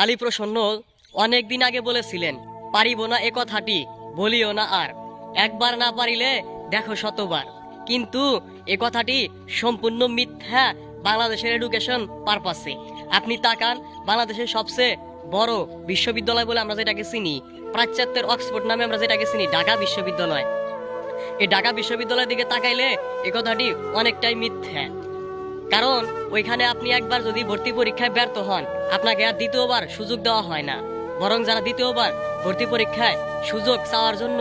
কালী প্রসন্ন অনেক দিন আগে বলেছিলেন, পারিব না এ কথাটি, বলিও না আর। একবার না পারিলে দেখো শতবার। কিন্তু এ কথাটি সম্পূর্ণ মিথ্যা বাংলাদেশের এডুকেশন পারপাসে আপনি তাকান, বাংলাদেশের সবচেয়ে বড় বিশ্ববিদ্যালয় বলে আমরা যেটাকে চিনি। প্রাচ্যাত্যের অক্সফোর্ড নামে আমরা যেটাকে চিনি, ঢাকা বিশ্ববিদ্যালয়। এই ঢাকা বিশ্ববিদ্যালয়ের দিকে তাকাইলে এ কথাটি অনেকটাই মিথ্যা। কারণ, ওইখানে আপনি একবার যদি ভর্তি পরীক্ষায় ব্যর্থ হন, আপনাকে আর দ্বিতীয়বার সুযোগ দেওয়া হয় না। বরং যারা দ্বিতীয়বার ভর্তি পরীক্ষায় সুযোগ চাওয়ার জন্য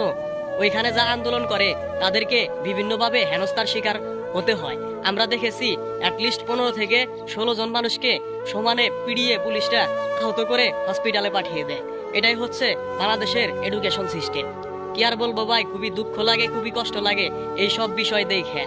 ওইখানে যা আন্দোলন করে, তাদেরকে বিভিন্নভাবে হেনস্থার শিকার হতে হয়। আমরা দেখেছি অ্যাটলিস্ট পনেরো থেকে ষোলো জন মানুষকে সমানে পিড়িয়ে পুলিশরা আহত করে হসপিটালে পাঠিয়ে দেয়। এটাই হচ্ছে বাংলাদেশের এডুকেশন সিস্টেম কি আর বলব ভাই, খুবই দুঃখ লাগে, খুবই কষ্ট লাগে এই সব বিষয় দেখে।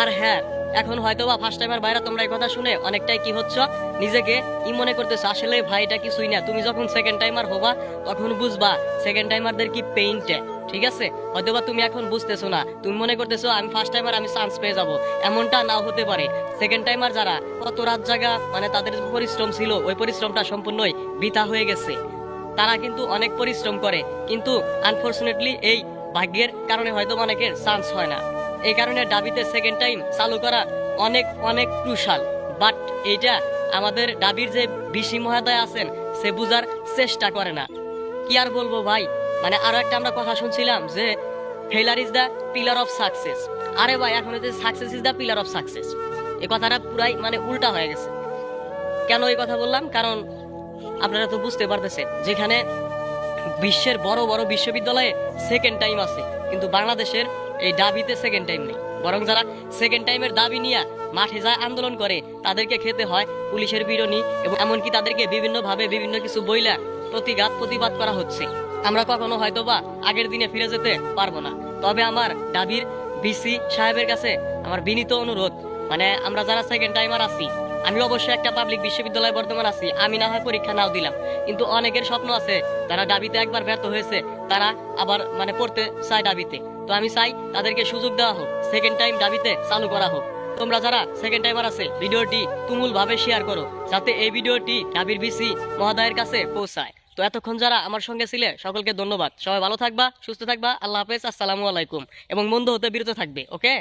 আর হ্যাঁ এখন হয়তো বা ফার্স্ট টাইমার বাইরে তোমরা এই কথা শুনে অনেকটাই কি হচ্ছে? নিজেকে ই মনে করতেছো, আসলে ভাইটা কিছুই না। তুমি যখন সেকেন্ড টাইমার হবা, তখন বুঝবা সেকেন্ড টাইমারদের কি পেইন্টে ঠিক আছে? হয়তো বা তুমি এখন বুঝতেছো না। তুমি মনে করতেছো, আমি ফার্স্ট টাইমার আমি চান্স পেয়ে যাব। এমনটা নাও হতে পারে। সেকেন্ড টাইমার যারা কত রাত জায়গা মানে তাদের পরিশ্রম ছিল, ওই পরিশ্রমটা সম্পূর্ণই বৃথা হয়ে গেছে। তারা কিন্তু অনেক পরিশ্রম করে, কিন্তু আনফর্চুনেটলি এই ভাগ্যের কারণে হয়তো অনেকের চান্স হয় না। এই কারণে ডাবিতে সেকেন্ড টাইম চালু করা অনেক অনেক ক্রুশাল বাট এইটা আমাদের ডাবির যে বিশি মহোদয় আছেন, সে বুঝার চেষ্টা করে না। কি আর বলব ভাই? মানে আরও একটা আমরা কথা শুনছিলাম যে failure is the pillar of success আরে ভাই, এখন হচ্ছে success is the pillar of success এই কথাটা পুরাই মানে উল্টা হয়ে গেছে। কেন এই কথা বললাম? কারণ আপনারা তো বুঝতে পারতেছেন, যেখানে বিশ্বের বড় বড় বিশ্ববিদ্যালয়ে সেকেন্ড টাইম আছে। কিন্তু বাংলাদেশের এই দাবিতে সেকেন্ড টাইম নেই। বরং যারা সেকেন্ড টাইমের দাবি নিয়ে মাঠে যায়, আন্দোলন করে, তাদেরকে খেতে হয়, পুলিশের বিরণী এবং এমনকি তাদেরকে বিভিন্নভাবে বিভিন্ন কিছু বইলা প্রতিঘাত, প্রতিবাদ করা হচ্ছে। আমরা কখনো হয়তো বা আগের দিনে ফিরে যেতে পারব না। তবে আমার দাবির বিসি সাহেবের কাছে আমার বিনীত অনুরোধ মানে আমরা যারা সেকেন্ড টাইমার আছি, আমি অবশ্যই একটা পাবলিক বিশ্ববিদ্যালয়ে বর্তমান আছি, আমি না হয় পরীক্ষা নাও দিলাম। কিন্তু অনেকের স্বপ্ন আছে, তারা দাবিতে একবার ব্যর্থ হয়েছে তারা আবার মানে পড়তে চায় দাবিতে। তো আমি চাই তাদেরকে সুযোগ দেওয়া হোক সেকেন্ড টাইম দাবিতে চালু করা হোক। তোমরা যারা সেকেন্ড টাইমার আছে, ভিডিওটি তুমুল ভাবে শেয়ার করো, যাতে এই ভিডিওটি ডাবির বিসি মহাদায়ের কাছে পৌঁছায়। তো এতক্ষণ যারা আমার সঙ্গে ছিলে, সকলকে ধন্যবাদ। সবাই ভালো থাকবা, সুস্থ থাকবা, আল্লাহ হাফেজ, আসসালামু আলাইকুম। এবং মন্দ হতে বিরত থাকবে, ওকে?